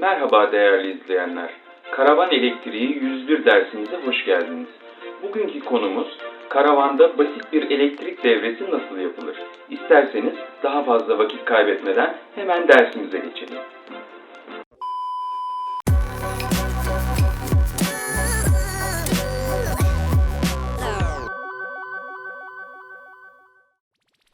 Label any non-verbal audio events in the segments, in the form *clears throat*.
Merhaba değerli izleyenler. Karavan elektriği 101 dersimize hoş geldiniz. Bugünkü konumuz karavanda basit bir elektrik devresi nasıl yapılır? İsterseniz daha fazla vakit kaybetmeden hemen dersimize geçelim.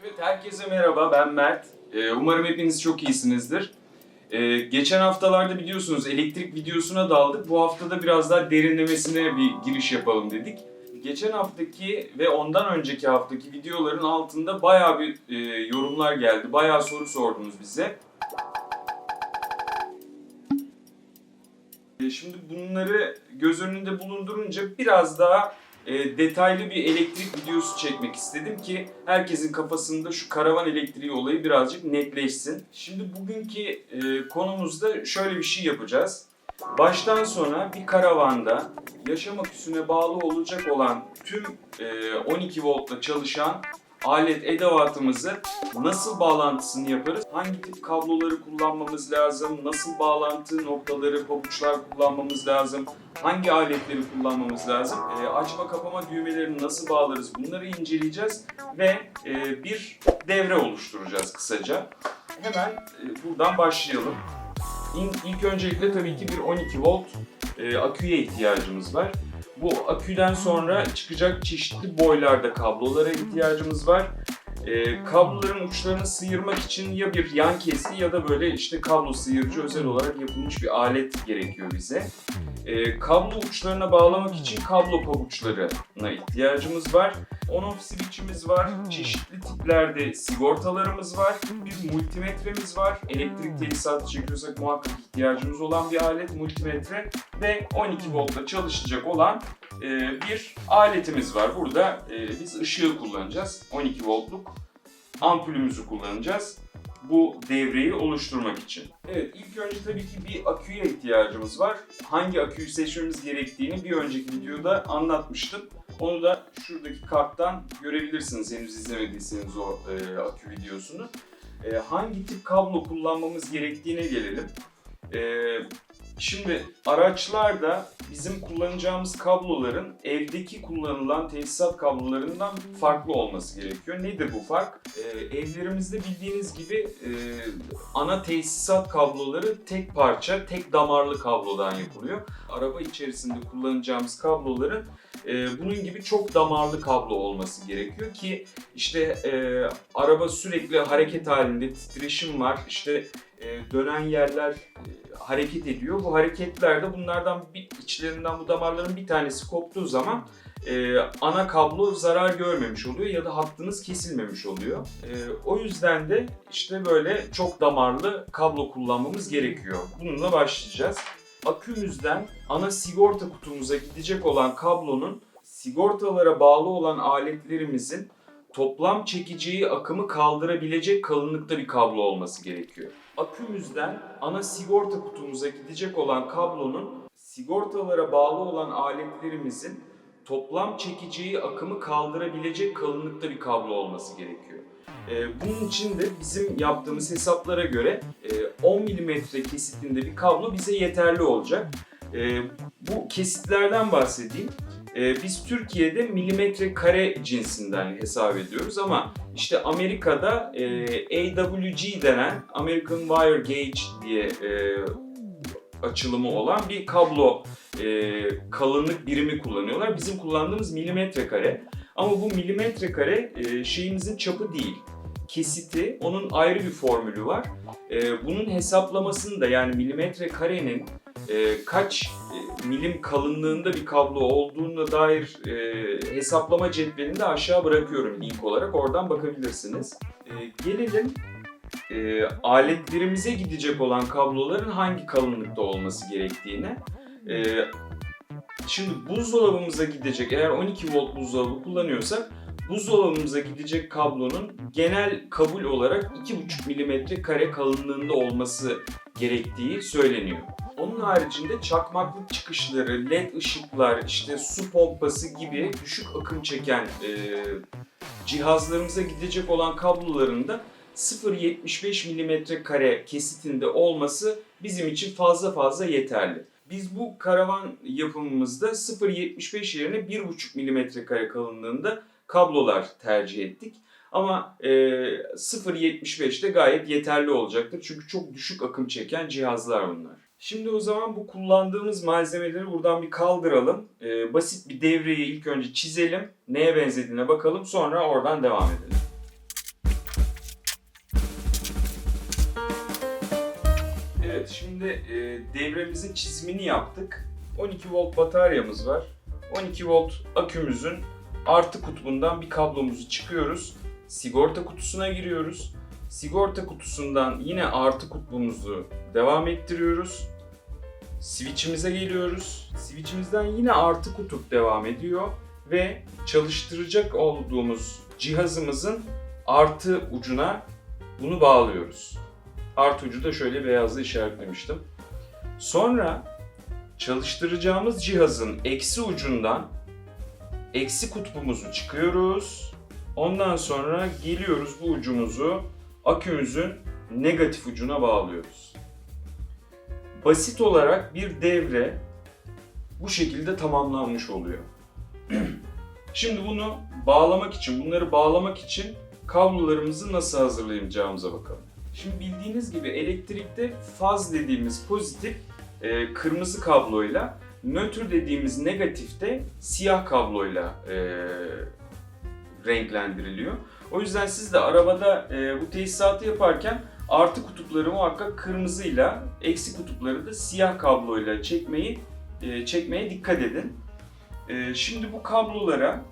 Evet, herkese merhaba. Ben Mert. Ee, umarım hepiniz çok iyisinizdir. Ee, geçen haftalarda biliyorsunuz elektrik videosuna daldık. Bu haftada biraz daha derinlemesine bir giriş yapalım dedik. Geçen haftaki ve ondan önceki haftaki videoların altında bayağı bir e, yorumlar geldi. Bayağı soru sordunuz bize. E, Şimdi bunları göz önünde bulundurunca biraz daha e, detaylı bir elektrik videosu çekmek istedim ki herkesin kafasında şu karavan elektriği olayı birazcık netleşsin. Şimdi bugünkü e, konumuzda şöyle bir şey yapacağız. Baştan sona bir karavanda yaşam aküsüne bağlı olacak olan tüm e, 12 voltla çalışan alet edevatımızı nasıl bağlantısını yaparız? Hangi tip kabloları kullanmamız lazım? Nasıl bağlantı noktaları, pabuçlar kullanmamız lazım? Hangi aletleri kullanmamız lazım? E, açma kapama düğmelerini nasıl bağlarız? Bunları inceleyeceğiz ve e, bir devre oluşturacağız kısaca. Hemen e, buradan başlayalım. İlk öncelikle tabii ki bir 12 volt e, aküye ihtiyacımız var. Bu aküden sonra çıkacak çeşitli boylarda kablolara ihtiyacımız var. E, kabloların uçlarını sıyırmak için ya bir yan kesi ya da böyle işte kablo sıyırıcı özel olarak yapılmış bir alet gerekiyor bize. E, kablo uçlarına bağlamak için kablo pabuçlarına ihtiyacımız var. On-off switch'imiz var. Çeşitli tiplerde sigortalarımız var. Bir multimetremiz var. Elektrik tesisatı çekiyorsak muhakkak ihtiyacımız olan bir alet multimetre. Ve 12 voltla çalışacak olan e, bir aletimiz var. Burada e, biz ışığı kullanacağız. 12 voltluk ampulümüzü kullanacağız bu devreyi oluşturmak için. Evet ilk önce tabii ki bir aküye ihtiyacımız var. Hangi aküyü seçmemiz gerektiğini bir önceki videoda anlatmıştım. Onu da şuradaki karttan görebilirsiniz henüz izlemediyseniz o e, akü videosunu. E, hangi tip kablo kullanmamız gerektiğine gelelim. E, şimdi araçlarda bizim kullanacağımız kabloların evdeki kullanılan tesisat kablolarından farklı olması gerekiyor. Nedir bu fark? E, evlerimizde bildiğiniz gibi e, ana tesisat kabloları tek parça, tek damarlı kablodan yapılıyor. Araba içerisinde kullanacağımız kabloların e, bunun gibi çok damarlı kablo olması gerekiyor ki işte e, araba sürekli hareket halinde, titreşim var, işte e, dönen yerler e, hareket ediyor. Bu hareketlerde bunlardan bir, içlerinden bu damarların bir tanesi koptuğu zaman e, ana kablo zarar görmemiş oluyor ya da hattınız kesilmemiş oluyor. E, o yüzden de işte böyle çok damarlı kablo kullanmamız gerekiyor. Bununla başlayacağız. Akümüzden ana sigorta kutumuza gidecek olan kablonun sigortalara bağlı olan aletlerimizin toplam çekeceği akımı kaldırabilecek kalınlıkta bir kablo olması gerekiyor. Akümüzden ana sigorta kutumuza gidecek olan kablonun sigortalara bağlı olan aletlerimizin toplam çekeceği akımı kaldırabilecek kalınlıkta bir kablo olması gerekiyor. Ee, bunun için de bizim yaptığımız hesaplara göre e, 10 mm kesitinde bir kablo bize yeterli olacak. Ee, bu kesitlerden bahsedeyim. Ee, biz Türkiye'de milimetre kare cinsinden hesap ediyoruz ama işte Amerika'da e, AWG denen American Wire Gauge diye e, açılımı olan bir kablo e, kalınlık birimi kullanıyorlar. Bizim kullandığımız milimetre kare. Ama bu milimetre kare e, şeyimizin çapı değil. Kesiti, onun ayrı bir formülü var. E, bunun hesaplamasını da yani milimetre karenin e, kaç e, milim kalınlığında bir kablo olduğuna dair e, hesaplama cetvelini de aşağı bırakıyorum link olarak. Oradan bakabilirsiniz. E, gelelim e, aletlerimize gidecek olan kabloların hangi kalınlıkta olması gerektiğine. E, şimdi buzdolabımıza gidecek, eğer 12 volt buzdolabı kullanıyorsak buzdolabımıza gidecek kablonun genel kabul olarak 2,5 mm kare kalınlığında olması gerektiği söyleniyor. Onun haricinde çakmaklık çıkışları, led ışıklar, işte su pompası gibi düşük akım çeken e, cihazlarımıza gidecek olan kabloların da 0.75 milimetre kare kesitinde olması bizim için fazla fazla yeterli. Biz bu karavan yapımımızda 0.75 yerine 1.5 milimetre kare kalınlığında kablolar tercih ettik. Ama e, 0.75 de gayet yeterli olacaktır. Çünkü çok düşük akım çeken cihazlar bunlar. Şimdi o zaman bu kullandığımız malzemeleri buradan bir kaldıralım. E, basit bir devreyi ilk önce çizelim. Neye benzediğine bakalım. Sonra oradan devam edelim. Evet şimdi e, devremizin çizimini yaptık. 12 volt bataryamız var. 12 volt akümüzün artı kutbundan bir kablomuzu çıkıyoruz. Sigorta kutusuna giriyoruz. Sigorta kutusundan yine artı kutbumuzu devam ettiriyoruz. Switch'imize geliyoruz. Switch'imizden yine artı kutup devam ediyor ve çalıştıracak olduğumuz cihazımızın artı ucuna bunu bağlıyoruz. Artı ucu da şöyle beyazla işaretlemiştim. Sonra çalıştıracağımız cihazın eksi ucundan eksi kutbumuzu çıkıyoruz. Ondan sonra geliyoruz bu ucumuzu akümüzün negatif ucuna bağlıyoruz. Basit olarak bir devre bu şekilde tamamlanmış oluyor. *clears throat* Şimdi bunu bağlamak için, bunları bağlamak için kablolarımızı nasıl hazırlayacağımıza bakalım. Şimdi bildiğiniz gibi elektrikte faz dediğimiz pozitif e, kırmızı kabloyla, nötr dediğimiz negatifte siyah kabloyla e, renklendiriliyor. O yüzden siz de arabada e, bu tesisatı yaparken artı kutupları muhakkak kırmızıyla, eksi kutupları da siyah kabloyla çekmeyi e, çekmeye dikkat edin. E, şimdi bu kablolara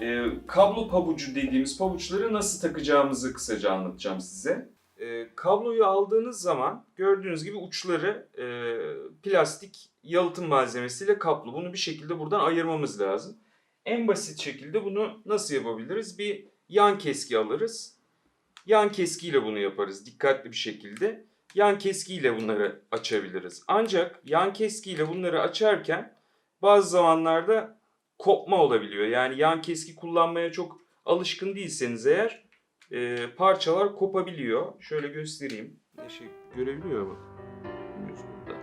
e, kablo pabucu dediğimiz pabuçları nasıl takacağımızı kısaca anlatacağım size. E, kabloyu aldığınız zaman gördüğünüz gibi uçları e, plastik yalıtım malzemesiyle kaplı. Bunu bir şekilde buradan ayırmamız lazım. En basit şekilde bunu nasıl yapabiliriz? Bir yan keski alırız. Yan keskiyle bunu yaparız dikkatli bir şekilde. Yan keskiyle bunları açabiliriz. Ancak yan keskiyle bunları açarken bazı zamanlarda kopma olabiliyor. Yani yan keski kullanmaya çok alışkın değilseniz eğer e, parçalar kopabiliyor. Şöyle göstereyim. Şey, görebiliyor mu? Burada.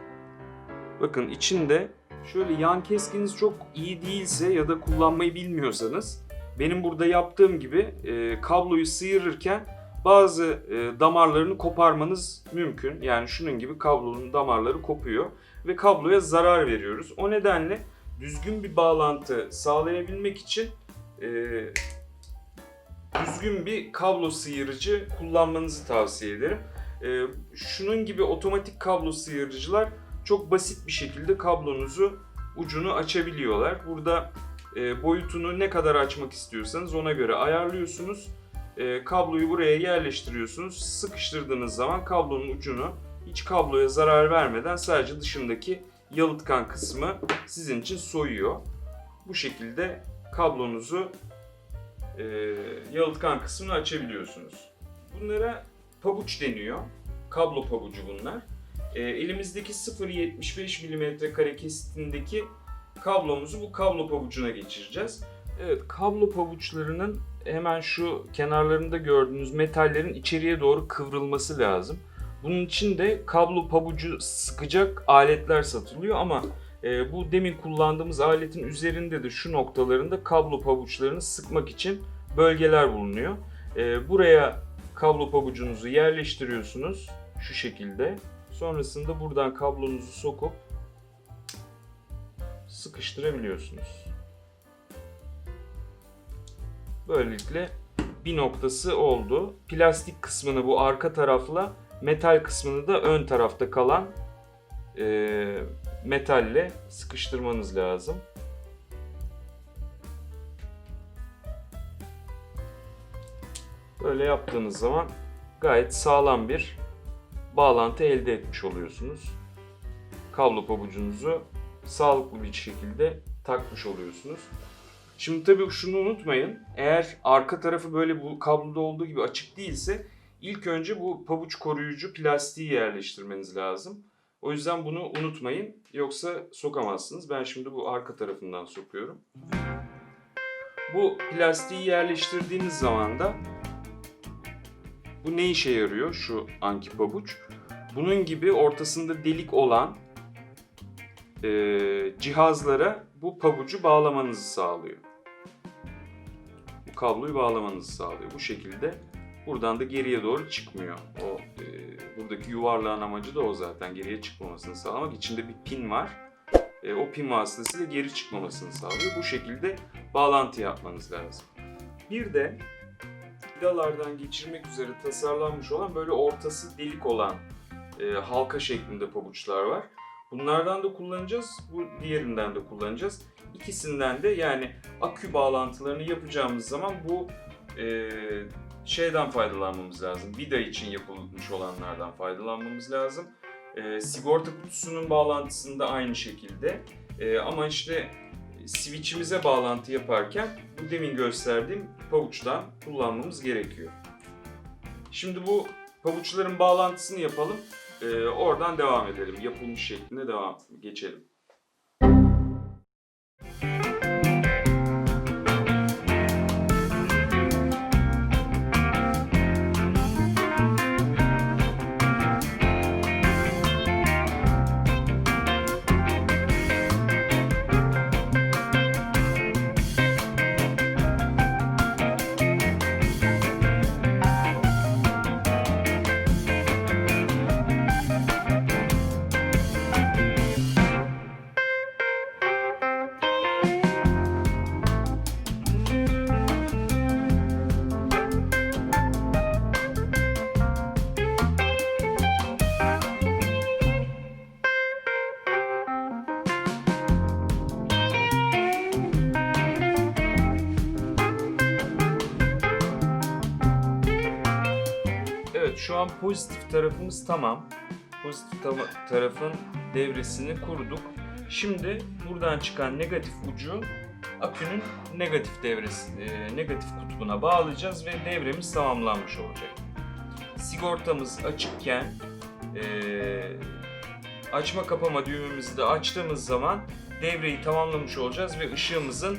Bakın içinde şöyle yan keskiniz çok iyi değilse ya da kullanmayı bilmiyorsanız benim burada yaptığım gibi e, kabloyu sıyırırken bazı e, damarlarını koparmanız mümkün. Yani şunun gibi kablonun damarları kopuyor ve kabloya zarar veriyoruz. O nedenle düzgün bir bağlantı sağlayabilmek için e, düzgün bir kablo sıyırıcı kullanmanızı tavsiye ederim. E, şunun gibi otomatik kablo sıyırıcılar çok basit bir şekilde kablonuzu ucunu açabiliyorlar. Burada e, boyutunu ne kadar açmak istiyorsanız ona göre ayarlıyorsunuz. E, kabloyu buraya yerleştiriyorsunuz. Sıkıştırdığınız zaman kablonun ucunu hiç kabloya zarar vermeden sadece dışındaki yalıtkan kısmı sizin için soyuyor. Bu şekilde kablonuzu e, yalıtkan kısmını açabiliyorsunuz. Bunlara pabuç deniyor. Kablo pabucu bunlar. E, elimizdeki 0.75 mm kare kesitindeki kablomuzu bu kablo pabucuna geçireceğiz. Evet, kablo pabuçlarının hemen şu kenarlarında gördüğünüz metallerin içeriye doğru kıvrılması lazım. Bunun için de kablo pabucu sıkacak aletler satılıyor ama e, bu demin kullandığımız aletin üzerinde de şu noktalarında kablo pabuçlarını sıkmak için bölgeler bulunuyor. E, buraya kablo pabucunuzu yerleştiriyorsunuz şu şekilde. Sonrasında buradan kablonuzu sokup sıkıştırabiliyorsunuz. Böylelikle bir noktası oldu. Plastik kısmını bu arka tarafla, metal kısmını da ön tarafta kalan e, metalle sıkıştırmanız lazım. Böyle yaptığınız zaman gayet sağlam bir bağlantı elde etmiş oluyorsunuz. Kablo pabucunuzu sağlıklı bir şekilde takmış oluyorsunuz. Şimdi tabii şunu unutmayın. Eğer arka tarafı böyle bu kabloda olduğu gibi açık değilse ilk önce bu pabuç koruyucu plastiği yerleştirmeniz lazım. O yüzden bunu unutmayın. Yoksa sokamazsınız. Ben şimdi bu arka tarafından sokuyorum. Bu plastiği yerleştirdiğiniz zaman da Bu ne işe yarıyor şu anki pabuç? Bunun gibi ortasında delik olan e, cihazlara bu pabucu bağlamanızı sağlıyor. Bu kabloyu bağlamanızı sağlıyor. Bu şekilde buradan da geriye doğru çıkmıyor. O buradaki yuvarlağın amacı da o zaten geriye çıkmamasını sağlamak. İçinde bir pin var. E, o pin vasıtasıyla geri çıkmamasını sağlıyor. Bu şekilde bağlantı yapmanız lazım. Bir de vidalardan geçirmek üzere tasarlanmış olan böyle ortası delik olan e, halka şeklinde pabuçlar var. Bunlardan da kullanacağız, bu diğerinden de kullanacağız. İkisinden de yani akü bağlantılarını yapacağımız zaman bu e, şeyden faydalanmamız lazım. Vida için yapılmış olanlardan faydalanmamız lazım. E, sigorta kutusunun bağlantısını da aynı şekilde. E, ama işte switch'imize bağlantı yaparken bu demin gösterdiğim pabuçtan kullanmamız gerekiyor. Şimdi bu pabuçların bağlantısını yapalım. Ee, oradan devam edelim. Yapılmış şeklinde devam geçelim. Şu an pozitif tarafımız tamam. Pozitif tava- tarafın devresini kurduk. Şimdi buradan çıkan negatif ucu akünün negatif devresi, e, negatif kutbuna bağlayacağız ve devremiz tamamlanmış olacak. Sigortamız açıkken e, açma kapama düğmemizi de açtığımız zaman devreyi tamamlamış olacağız ve ışığımızın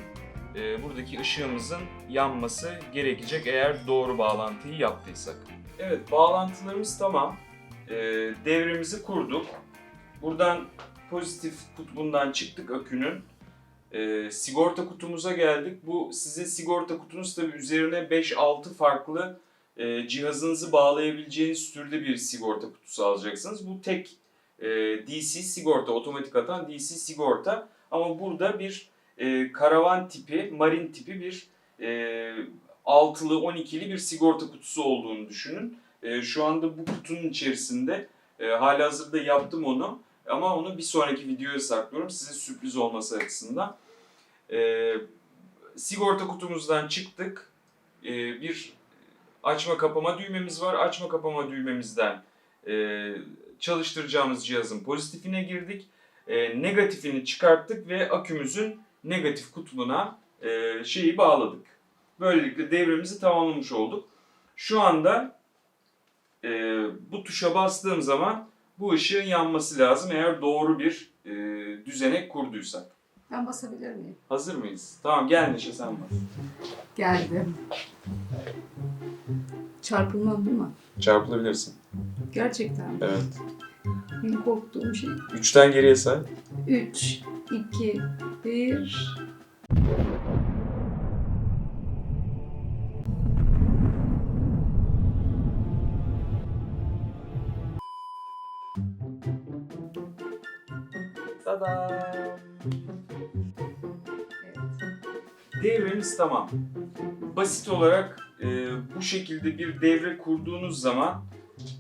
e, buradaki ışığımızın yanması gerekecek eğer doğru bağlantıyı yaptıysak. Evet bağlantılarımız tamam. E, devremizi kurduk. Buradan pozitif kutbundan çıktık akünün. E, sigorta kutumuza geldik. Bu sizin sigorta kutunuz tabi üzerine 5-6 farklı e, cihazınızı bağlayabileceğiniz türde bir sigorta kutusu alacaksınız. Bu tek e, DC sigorta, otomatik atan DC sigorta. Ama burada bir e, karavan tipi, marin tipi bir e, altılı, 12'li bir sigorta kutusu olduğunu düşünün. E, şu anda bu kutunun içerisinde e, halihazırda yaptım onu. Ama onu bir sonraki videoya saklıyorum size sürpriz olması açısından. E, sigorta kutumuzdan çıktık. E, bir açma kapama düğmemiz var. Açma kapama düğmemizden e, çalıştıracağımız cihazın pozitifine girdik. E, negatifini çıkarttık ve akümüzün negatif kutbuna e, şeyi bağladık. Böylelikle devremizi tamamlamış olduk. Şu anda e, bu tuşa bastığım zaman bu ışığın yanması lazım eğer doğru bir e, düzenek kurduysak. Ben basabilir miyim? Hazır mıyız? Tamam gel Neşe sen bas. Geldim. Çarpılmam değil mi? Çarpılabilirsin. Gerçekten. mi? Evet. Benim korktuğum şey. Üçten geriye say. 3, 2, 1. Devremiz tamam. Basit olarak e, bu şekilde bir devre kurduğunuz zaman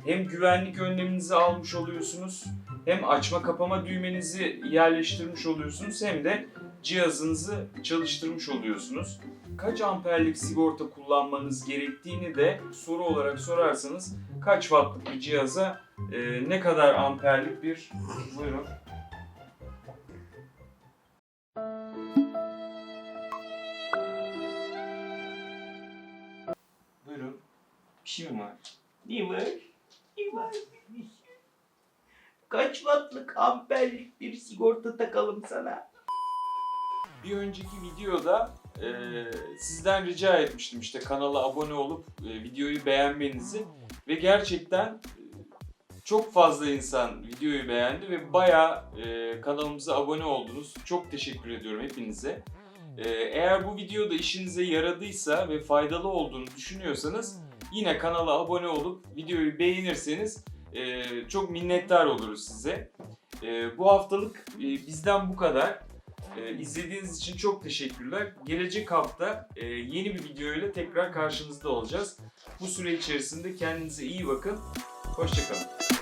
hem güvenlik önleminizi almış oluyorsunuz, hem açma kapama düğmenizi yerleştirmiş oluyorsunuz, hem de cihazınızı çalıştırmış oluyorsunuz. Kaç amperlik sigorta kullanmanız gerektiğini de soru olarak sorarsanız kaç wattlık bir cihaza e, ne kadar amperlik bir Buyurun. Var? Ne var? Kaç wattlık amperlik bir sigorta takalım sana? Bir önceki videoda e, sizden rica etmiştim işte kanala abone olup e, videoyu beğenmenizi. Ve gerçekten e, çok fazla insan videoyu beğendi ve bayağı e, kanalımıza abone oldunuz. Çok teşekkür ediyorum hepinize. E, eğer bu videoda işinize yaradıysa ve faydalı olduğunu düşünüyorsanız yine kanala abone olup videoyu beğenirseniz e, çok minnettar oluruz size. E, bu haftalık e, bizden bu kadar. E, izlediğiniz için çok teşekkürler. Gelecek hafta e, yeni bir videoyla tekrar karşınızda olacağız. Bu süre içerisinde kendinize iyi bakın. Hoşçakalın.